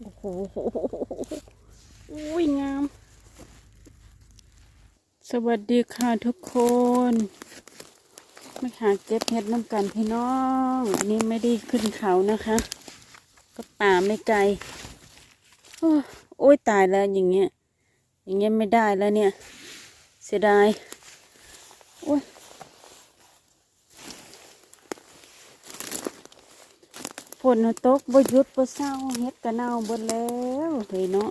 โอ้โหอุ้ยงาม สวัสดีค่ะทุกคนมาหาเก็บเห็ดน้ำกันพี่น้อง อันนี้ไม่ได้ขึ้นเขานะคะ ก็ป่าไม่ไกล โอ้โอ้ยตายแล้วอย่างเงี้ย อย่างเงี้ยไม่ได้แล้วเนี่ย เสียดาย โอ้ย ฝ นน่ะตกบ่หยุดบ่เศร้าเฮ็ดกะเน่าเบิดแล้วเฮ้ยเนาะ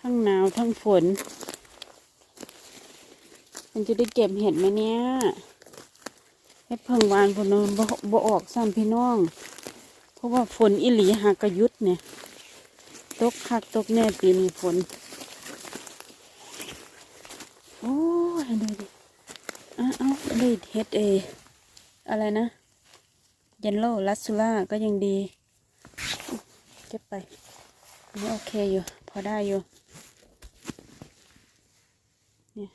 ทั้งหนาวทั้งฝน มันจะได้เก็บเห็ดไหมเนี่ยเฮ็ดเพิ่งวานฝนบ่บ่ออกซ้ำพี่น้อง เพราะว่าฝนอีหลีหากกระยุดเนี่ย ตกคักตกแน่ปีนี้ฝน โอ้ยดูดิอ้าวเอาได้เฮ็ดเอ อะไรนะ เยนโลลัสซูล่าก็ยังดี เก็บไปนนี้โอเคอยู่ พอได้อยู่เนี่ย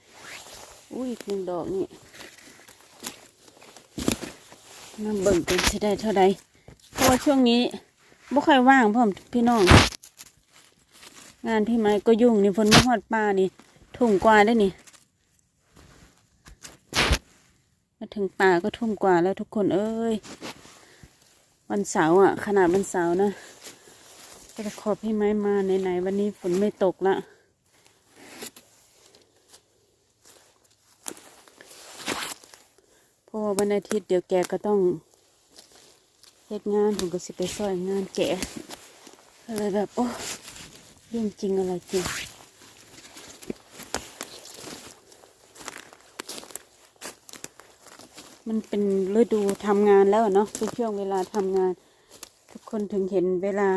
อุ้ยอีกหนึ่งดอกนี่มาเบิ่งกันสิได้เท่าใดเพราะว่าช่วงนี้บ่ค่อยว่างพ่อมพี่น้อง งานพี่ไม้ก็ยุ่งนี่ฝนมาฮอดป่านี่ทุ่มกว่าได้นี่มาถึงป่าก็ทุ่มกว่าแล้วทุกคนเอ้ย วันเสาร์อะ ขนาดวันเสาร์นะก็จะขอพี่ไม้มาไหนๆวันนี้ฝนไม่ตกละเพราะว่าวันอาทิตย์เดี๋ยวแกก็ต้องเฮ็ดงานผมก็สิไปซอยงานแกก็เลยแบบ โอ้เรื่องจริงอะไรจริง มันเป็นฤดูทำงานแล้วเนาะเป็นช่วงเวลาทำงาน ทุกคนถึงเห็นเวลา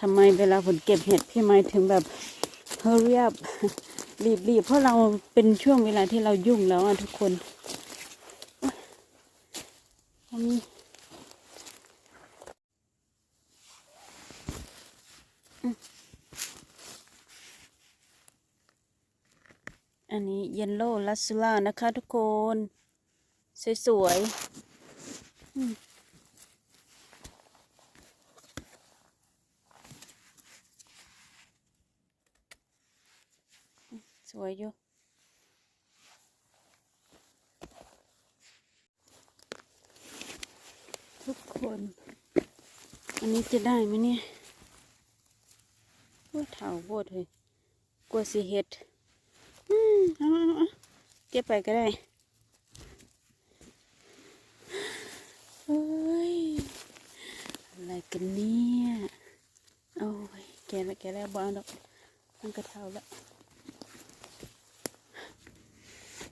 ทำไมเวลาผลเก็บเห็ดพี่ไม้ถึงแบบ hurry up รีบรีบเพราะเราเป็นช่วงเวลาที่เรายุ่งแล้วอะทุกคนอันนี้อันนี้เยนโลลัสซูล่านะคะทุกคน สวยๆ สวยอยู่ทุกคน อันนี้จะได้ไหมเนี่ยว่าเถาโบดเลยกลัวสิเห็ด อืมเอาเอาเอาเก็บไปก็ได้ เฮ้ย อะไร กันเนี่ยโอ้ยแกแล้วแกแล้วบ้าดอกมันกระเทาแล้ว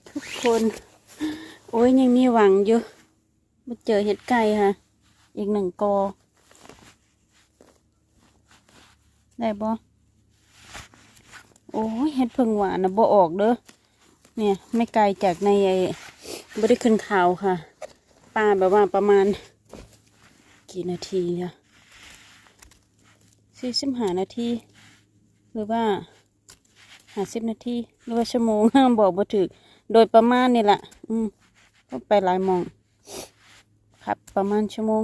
ทุกคน โอ้ยยังมีหวังอยู่มาเจอเห็ดไก่ค่ะ อีกหนึ่งกอ ได้บ่โอ้ยเห็ดเพิ่งหวานนะบ่ออกเด้อเนี่ย ไม่ไกลจากในไอ้บริขึ้นเขาค่ะปลาแบบว่าประมาณ กี่นาทีเนี่ยสี่สิบห้านาที หรือว่าห้าสิบนาที หรือว่าชั่วโมงบอกบ่ถึก โดยประมาณนี่แหละ อืมก็ไปหลายมอง ครับ ประมาณชั่วโมง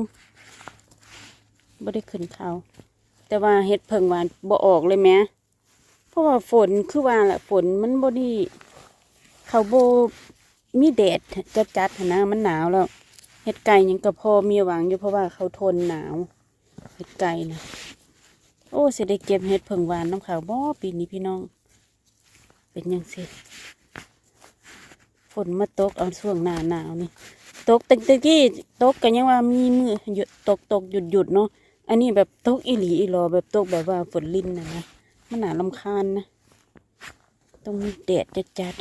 บ่ได้ขึ้นเขา แต่ว่าเฮ็ดเพิ่งหวานบ่ออกเลยแหม้เพราะว่าฝนคือว่าแหละฝนมันบ่ด้เขาบ่มีแดดจัดจัดๆนะมันหนาวแล้ว เห็ดไก่ยังก็พอมีหวังอยู่เพราะว่าเขาทนหนาวเห็ดไก่นะโอ้เสิได้เก็บเห็ดเผิงหวานน้ำขาวบ่ปีนี้พี่น้อง เป็นยังสิฝนมาตกเอาช่วงหนาหนาวนี่ตกตั้งแต่กี้ตกกันยังว่ามีมือหยุดตกตกหยุดหยุดเนาะอันนี้แบบตกอีหลีอีหลอแบบตกแบบว่าฝนลิ้นนะนะมันหนาลำคาญนะต้องมีแดดจัดจัด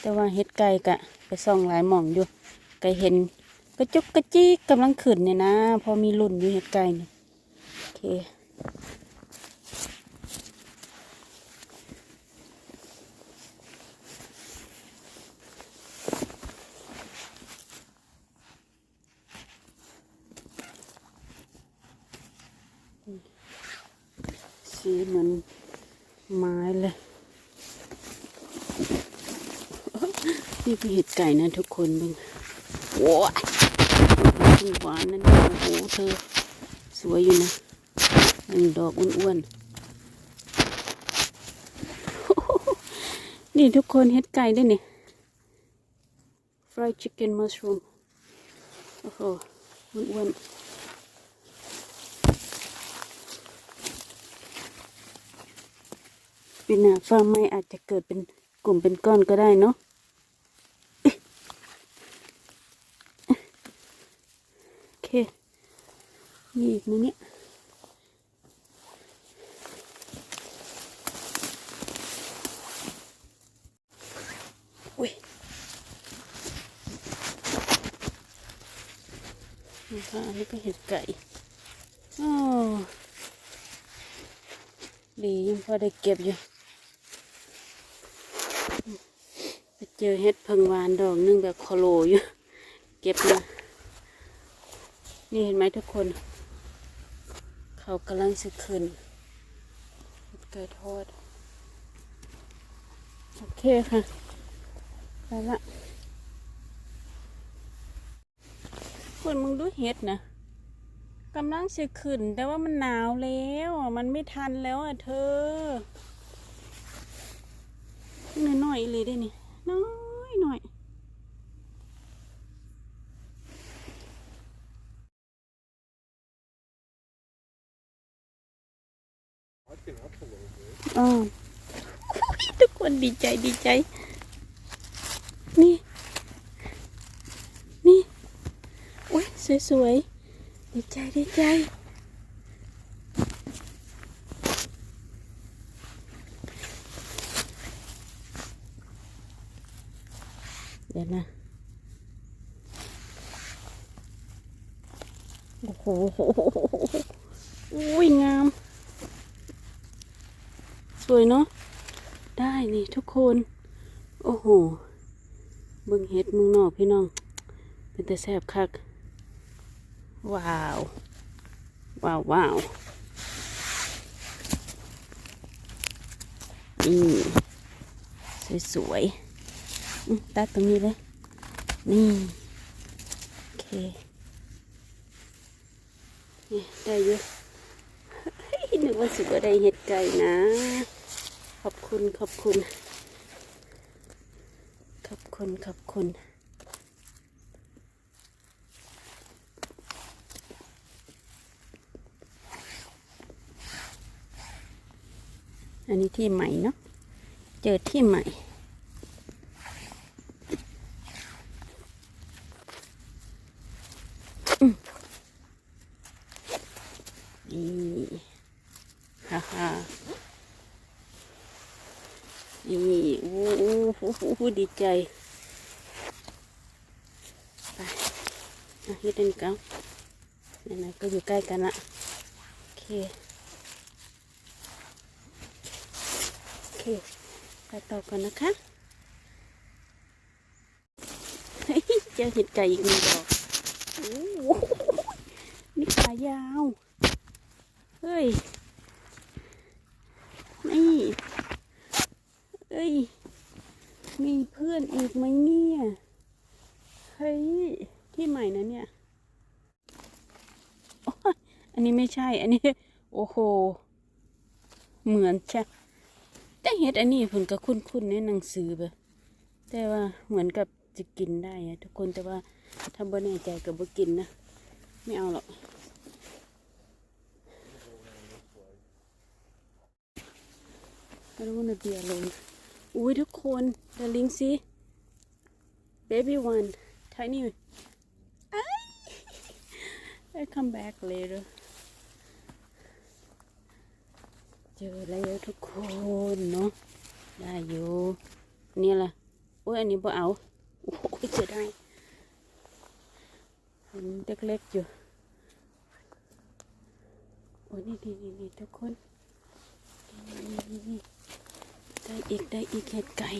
แต่ว่าเฮ็ดไก่กะ ไปส่องหลายหม่องอยู่ไก่เห็นกระจุกกระจิกกำลังขึ้นเนี่ยนะ พอมีรุ่นอยู่เฮ็ดไก่เนี่ยโอเคสีเหมือนไม้เลย นี่คือเห็ดไก่นะทุกคนบึงโว้ยหวานนั่นโอ้โหเธอ สวยอยู่นะหนึ่งดอกอ้วนๆ นี่ทุกคนเฮ็ดไก่ด้วยนี่ fried chicken mushroom โอ้โหอ้วนๆปีหน้าฟาร์มไม่อาจจะเกิดเป็นกลุ่มเป็นก้อนก็ได้เนาะ โอ เค มีอีกนะเนี่ยอุ้ยนะคะอันนี้ก็เห็ดไก่อ๋อดียังพอได้เก็บอยู่ไปเจอเห็ดพิงวานดอกหนึงแบบคอโลอยู่ เก็บมา นี่เห็นไหมทุกคน เขากำลังจะขึ้นเห็ดไก่ทอดโอเคค่ะไปละคุณมึงดูเห็ดนะกำลังจะขึ้น แต่ว่ามันหนาวแล้ว มันไม่ทันแล้วอะเธอน้อยๆเลยได้นี่น้อยหน่อย อ๋อทุกคนดีใจดีใจ นี่ นี่โอ้ยสวยๆ ดีใจดีใจเดี๋ยวนะโอ้โหอุ้ยงาม สวยเนาะได้นี่ทุกคน โอ้โหเบิ่งเห็ดมึงนอกพี่น้อง เป็นแต่แซ่บคัก ว้าว ว้าวว้าวนี่สวยๆอืมตัดตรงนี้เลย นี่ โอเคนี่ได้เยอะเฮ้ยนึกว่าสิบ่ได้เห็ดไก่นะ อบคุณขอบคุณ ขอบคุณขอบคุณอันนี้ที่ใหม่เนาะ เจอที่ใหม่ อืมนี่ฮ่าฮ่า นี่โอ้ โหโอ้โหดีใจไปอะเดอันนี้กันไหนๆก็อยู่ใกล้กันละโอเคโอเคไปต่อกันนะคะเฮ้ยเจอเห็ดไก่อีกหนึ่งดอกโอ้โหนี่ขายาว เฮ้ย นี่ เอ้ย มีเพื่อนอีกไหมเนี่ย เฮ้ย ที่ใหม่นะเนี่ยโอ๊ยอั นนี้ไม่ใช่ อันนี้ โอ้โห เหมือนใช่แต่เห็ดอันนี้ผลก็คุ้นๆในหนังสือแบแต่ว่าเหมือนกับจะกินได้อะทุกคนแต่ว่าถ้าบ่แน่ใจก็บ่กินนะ ไม่เอาหรอก I don't want to be alone อุ้ยทุกคนดาริงสิ baby one tiny I come back later เจอแล้วทุกคนเนาะได้อยู่นี่แหละโอ้ยอันนี้บ่เอาโอ้ยเจอได้เห็นเล็กๆอยู่โอ้ยนี่นี่นี่นี่ทุกคนนี่ได้อีกได้อีกเห็ดไก่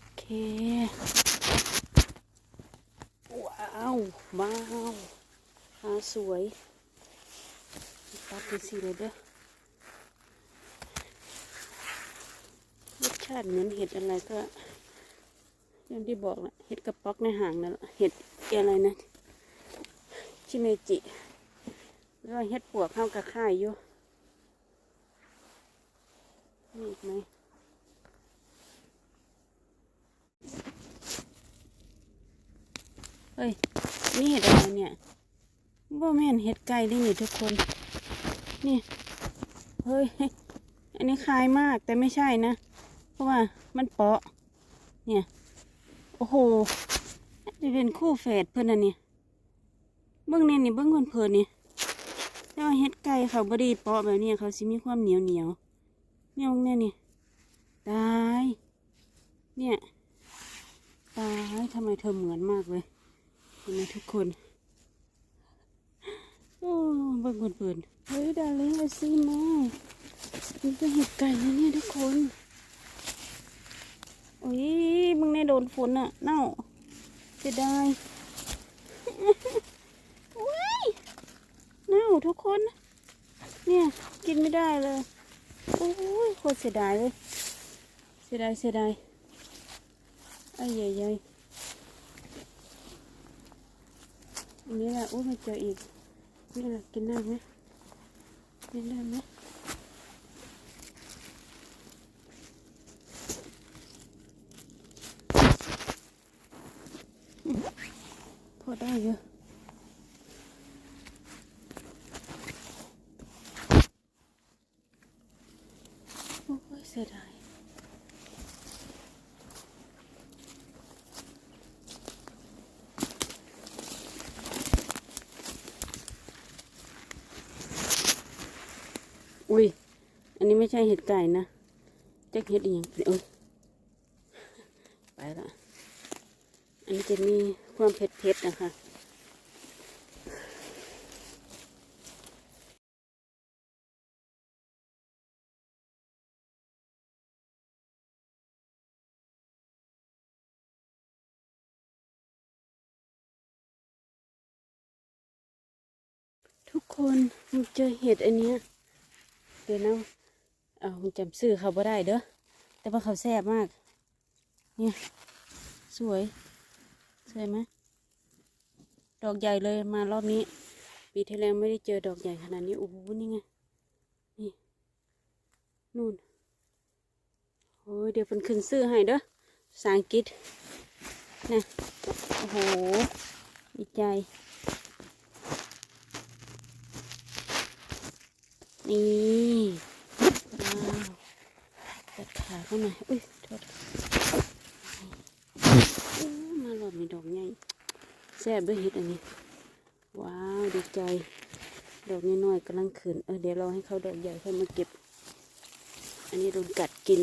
โอเคว้าวว้าวหาสวยตัดเป็นสีเลยเด้อรสชาติเหมือนเห็ดอะไรก็อย่างที่บอกแหละเห็ดกระป๊อกในห่างนั่นแหละเห็ดอะไรนะชิเมจิหรือว่าเฮ็ดปวกเข้ากับข่ายอยู่นี่อีกไหมเฮ้ย นี่เห็ดอะไรเนี่ยบ่แม่นเห็ดไก่ได้นี่ทุกคน นี่ เฮ้ย อันนี้คล้ายมากแต่ไม่ใช่นะ ราะว่ามันเปาะ เนี่ย โอ้โหจะเป็นคู่แฝดเพื่อนอันนี้เบื้องในนี่เบื้องคนเพลินนี่แต่ว่าเฮ็ดไก่เขาบดีเปาะแบบนี้เขาสิมีความเหนียวเหนียวเนี่ยเบื้องในนี่ตายเนี่ยตายทำไมเธอเหมือนมากเลยเห็นไหมทุกคนโอ้เบิ่งคนเพลินเฮ้ยดาริ่งเอาซีมามันก็เห็ดไก่นะเนี่ยทุกคน อุ้ยมึงในโดนฝนอะเน่าเสียดายว้ยเน่าทุกคน เนี่ยกินไม่ได้เลยโอ้ยโคตรเสียดายเลยเสียดายเสียดายไอ้ใหญ่ๆอันนี้แหละโอ้ยมาเจออีกนี่แหละกินได้ไหมกินได้ไหม พอได้เยอะโอ้ยเสียดายอุ้ย อันนี้ไม่ใช่เห็ดไก่นะจะเห็ดอีกอย่างเอ้ยไปละ อันนี้ จะมีความเผ็ดๆนะคะทุกคนมันเจอเห็ดอันเนี้ยเดี๋ยวนะเอาจำชื่อเขาบ่ได้เด้อแต่ว่าเขาแซ่บมาก เนี่ย สวย สวยไหมดอกใหญ่เลยมารอบนี้ ปีที่แล้วไม่ได้เจอดอกใหญ่ขนาดนี้โอ้โหนี่ไง นี่นู่นโอ้ยเดี๋ยวเป็นขึ้นซื้อให้เด้อภาษาอังกฤษนะโอ้โหดีใจ นี่ว้าวตัดขาเข้าหน่อยอุ้ยโทษอู้มารอบมีดอกใหญ่ แซ่บด้วยเห็ดอันนี้ ว้าวดีใจ ดอกน้อยๆกำลังขึ้นเออเดี๋ยวเรอให้เขาดอกใหญ่ค่อยมาเก็บ อันนี้โดนกัดกิน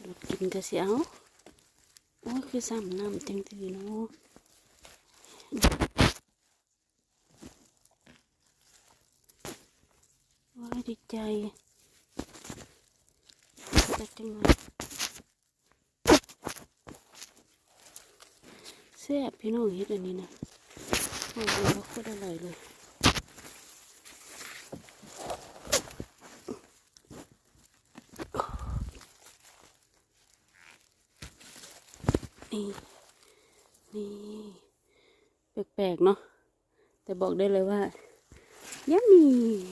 โดนกินกระเสียวโอ้ยคือซ้ำน้ำจังทีเนาะว้ายดีใจจัดจังเลย ซ่บพี่น้องเฮ็ดอันนี้นะโอ้โหโคตรอร่อยเลยนี่นี่แปลกๆเนาะแต่บอกได้เลยว่า Yummy.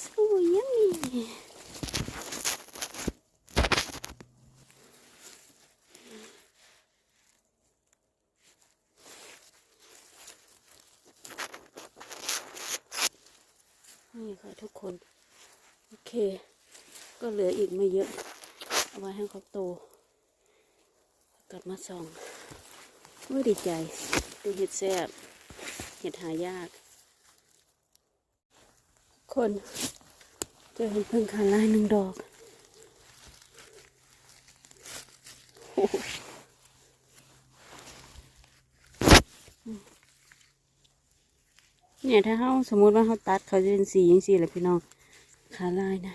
So yummy. นี่ คน โอเค ก็เหลืออีกไม่เยอะ เอาไว้ให้เขาโต กลับมาส่องไม่ดีใจดูเห็ดแซ่บเห็ดหายาก คนเจอเห็นเพิ่งขาลายหนึ่งดอก โอ้โห เนี่ยถ้าเขาสมมุติว่าเขาตัดเขาจะเป็นสีอย่างสีแหละพี่น้องขาลายนะ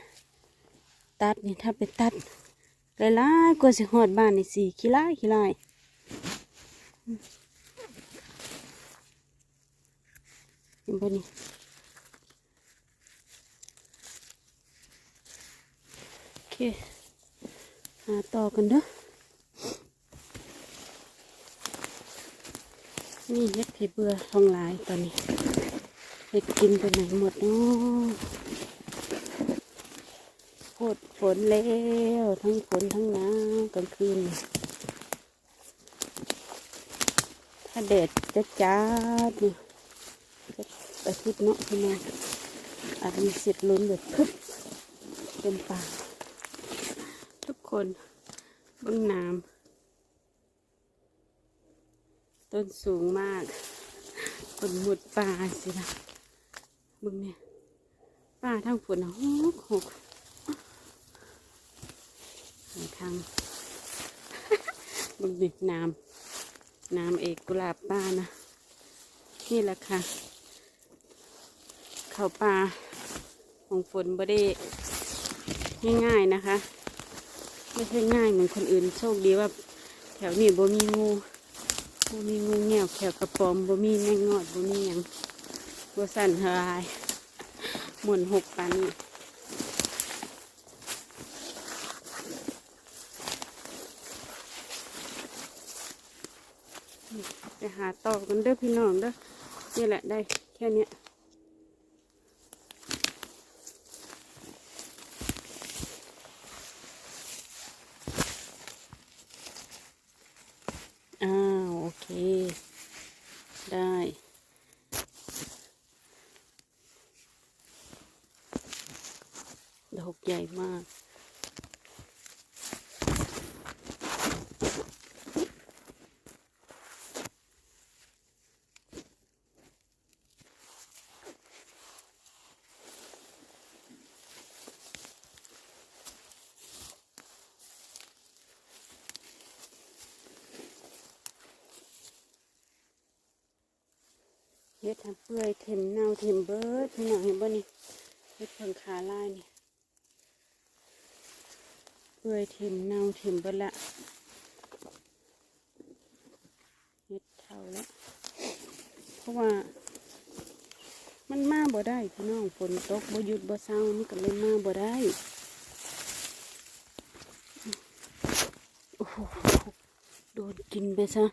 ตัดเนี่ยถ้าไปตัดไกลายๆกว่าสิหอดบ้านในสีขี้ลายขี้ลายเห็นปะนี่โอเคหาต่อกันเด้อนี่เฮ็ดผีเบื่อทองลายตอนนี้ เฮ็ดกินไปไหนหมดเนาะโคตรฝนแล้วทั้งฝนทั้งน้ำกลางคืน ถ้าแดดจะจ้าดนี่ยจะอาทิตย์เนาะพี่น้องอาจมีสิทธิ์ลุ้นแบบพึบเต็มป่าทุกคนบื้งน้ำต้นสูงมากคนหมดป่าสิละ บึงเนี่ยป่าทั้งฝนหกหกหาทางบึงนี่น้ำน้ำเอกกุหลาบป้านะนี่แหละค่ะเข้าป่าของฝนบ่ได้ง่ายๆนะคะ ไม่ใช่ง่ายเหมือนคนอื่นโชคดีว่า แถวนี้บ่มีงูบ่มีงูเงี้ยวแถวกระป๋อมบ่มีแมงงอดบ่มีหยัง บ่สั่นหายหมุนหกปันนี้ไปหาต่อกันเด้อพี่น้องเด้อนี่แหละได้แค่นี้ยอ้าวโอเค ได้ ดอกใหญ่มาก เฮ็ดทำเปื่อยเข็มเน่าเข็มเบิดพี่น้องเห็นบ่นี่เฮ็ดเพิ่งขาลายนี่เปื่อยเข็มเน่าเข็มเบิร์ดละเฮ็ดเท่าละเพราะว่า มันมาบ่ได้พี่น้องฝนตกบ่หยุดบ่เศร้ามันก็เลยมาบ่ได้โอ้โหโดนกินไปซะ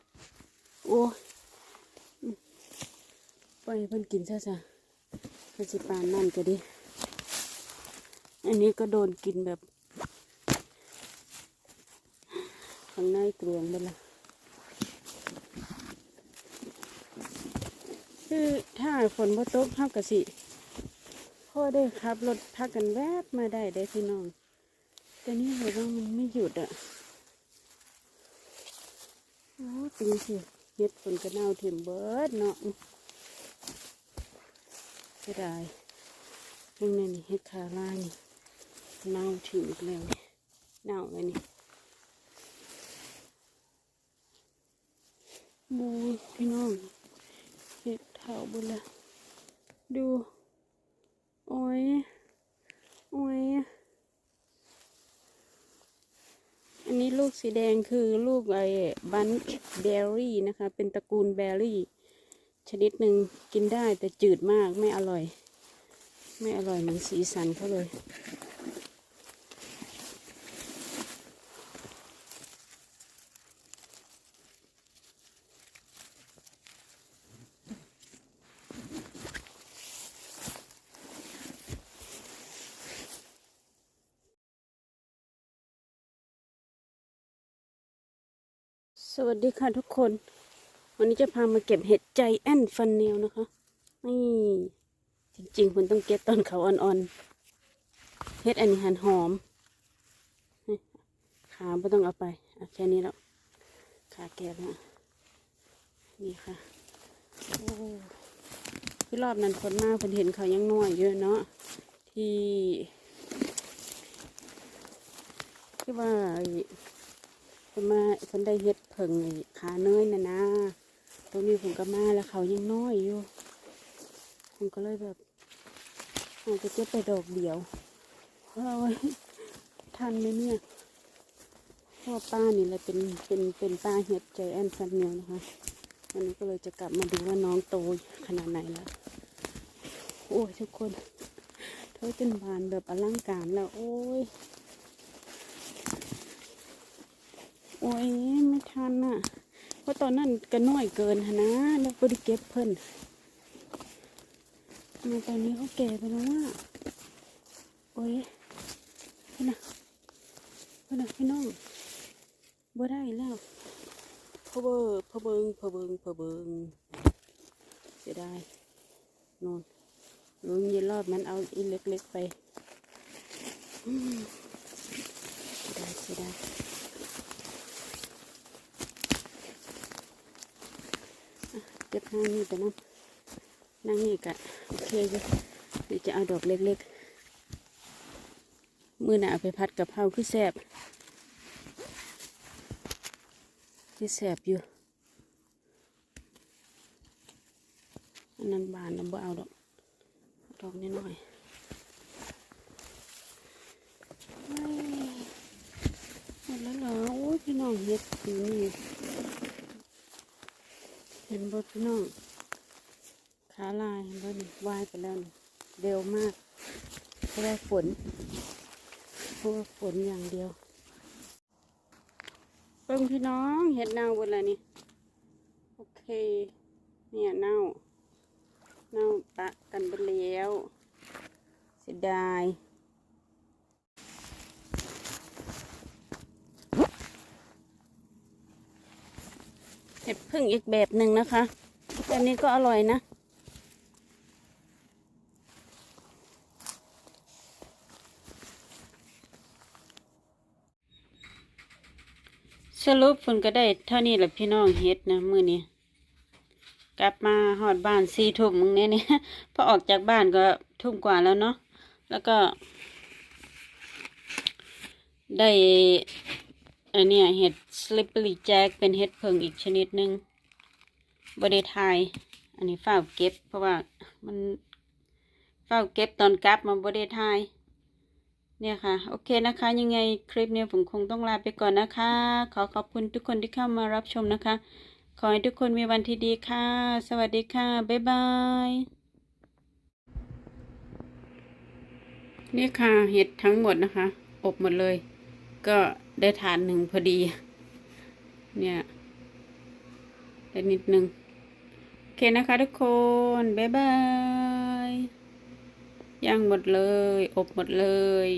โอ้ย ล่อยให้เพิ่นกินซะจ้ะเพิ่นสิปานนั่นก็ดี อันนี้ก็โดนกินแบบข้างในเกลืองไปละคือถ้าฝนบ่ตกเท่ากับสิพ่อได้ขับรถพักกันแวบมาได้ได้พี่น้อง แต่นี่เลยว่ามันไม่หยุดอะโอ้จริงสิเฮ็ดฝนกระเน่าเต็มเบิดเนาะ สียดายเนี่นี่เฮ็ดคาร่านี่เน่าถึงอีกแล้วนี่เน่าเลยนี่บูพี่น้องเฮ็ดเท่าบนละดูโอ้ยโอ้ยอันนี้ลูกสีแดงคือลูกไอ้บันเบอร์รี่นะคะ เป็นตระกูลเบอร์รี่ ชนิดหนึ่งกินได้แต่จืดมากไม่อร่อย ไม่อร่อยเหมือนสีสันเขาเลย สวัสดีค่ะทุกคน วันนี้จะพามาเก็บเห็ดใจแอนฟันเนลนะคะ นี่ จริงๆคุณต้องเก็บตอนเขาอ่อนๆ เห็ดอันนี้หันหอม ขาไม่ต้องเอาไปเอาแค่นี้แล้ว ขาแก่แล้วนี่ค่ะคือรอบนั้นคนมากคนเห็นเขายังน้อยเยอะเนาะ ที่ที่ว่าคนมาคนได้เฮ็ดเพิ่งขาเนยนะนะ ตรงนี้ผมก็มาแล้วเขายังน้อยอยู่ผมก็เลยแบบอาจะเก็บไปดอกเดียวเพราะว่าทันไหมเนี่ยพราะว่าป้านี่แหละเป็นเป็นเป็นป้าเฮ็ดใจแอนฟันเนียวนะคะวันนี้ก็เลยจะกลับมาดูว่าน้องโตขนาดไหนแล้วโอ้ยทุกคนเธอจนบานแบบอลังการแล้ว โอ้ยโอ้ยไม่ทันอะ เพราะตอนนั้นก็น้อยเกินนนะแล้วบริเก็บเพิ่นทำไมตอนนี้เขาแก่ไปแล้วว่าโอ้ยพี่นะพี่นะพี่น้องบ่ได้แล้วพะเบอพะเบิงพะเบิงพะเบิงเสียดายนอนลุงยีรอบมันเอาอีเล็กๆไปอืมเสียดายเสียดายอะ เก็บนางนี่ไปน้ำนางนี่กะโอเคอยู่เดี๋ยวจะเอาดอกเล็กๆ มือหนาเอาไปพัดกับเพราคือแสบที่แสบอยู่อันนั้นบานเราบ่เอาดอกดอกนิดหน่อยเหมดแล้วเหรอโอ้ยพี่น้องเฮ็ดอยู่นี่ เห็นบ่พี่น้องขาลายเห็นบ่นี่วายไปแล้วนี่เร็วมากเพราะว่าฝนเพราะว่าฝนอย่างเดียวเบิ่งพี่น้องเห็ดเน่าบนอะไรนี่โอเค เนี่ยเน่าเน่าปะกันไปแล้วเสียดายเห็ด พึ่งอีกแบบหนึ่งนะคะอันนี้ก็อร่อยนะ สรุปฝนก็ได้เท่านี้แหละพี่น้องเฮ็ดนะมือนี้กลับมาหอดบ้านสี่ทุ่มมึงเนี่ยเนี่ยพอออกจากบ้านก็ทุ่มกว่าแล้วเนาะแล้วก็ ได้ อันนี้เห็ดสลิปเปอรี่แจ็คเป็นเห็ดเพิงอีกชนิดหนึ่งบไดทาย อันนี้ฝ้าเก็บ เพราะว่ามันฝ้าเก็บตอนกลับมาบไดทาย เนี่ยค่ะ โอเคนะคะ ยังไงคลิปนี้ผมคงต้องลาไปก่อนนะคะ ขอขอบคุณทุกคนที่เข้ามารับชมนะคะ ขอให้ทุกคนมีวันที่ดีค่ะ สวัสดีค่ะ บ๊ายบายนี่ค่ะเห็ดทั้งหมดนะคะ อบหมดเลย ก็ได้ทานหนึ่งพอดี เนี่ย ได้นิดนึง โอเคนะคะทุกคน บ๊ายบายย่างหมดเลย อบหมดเลย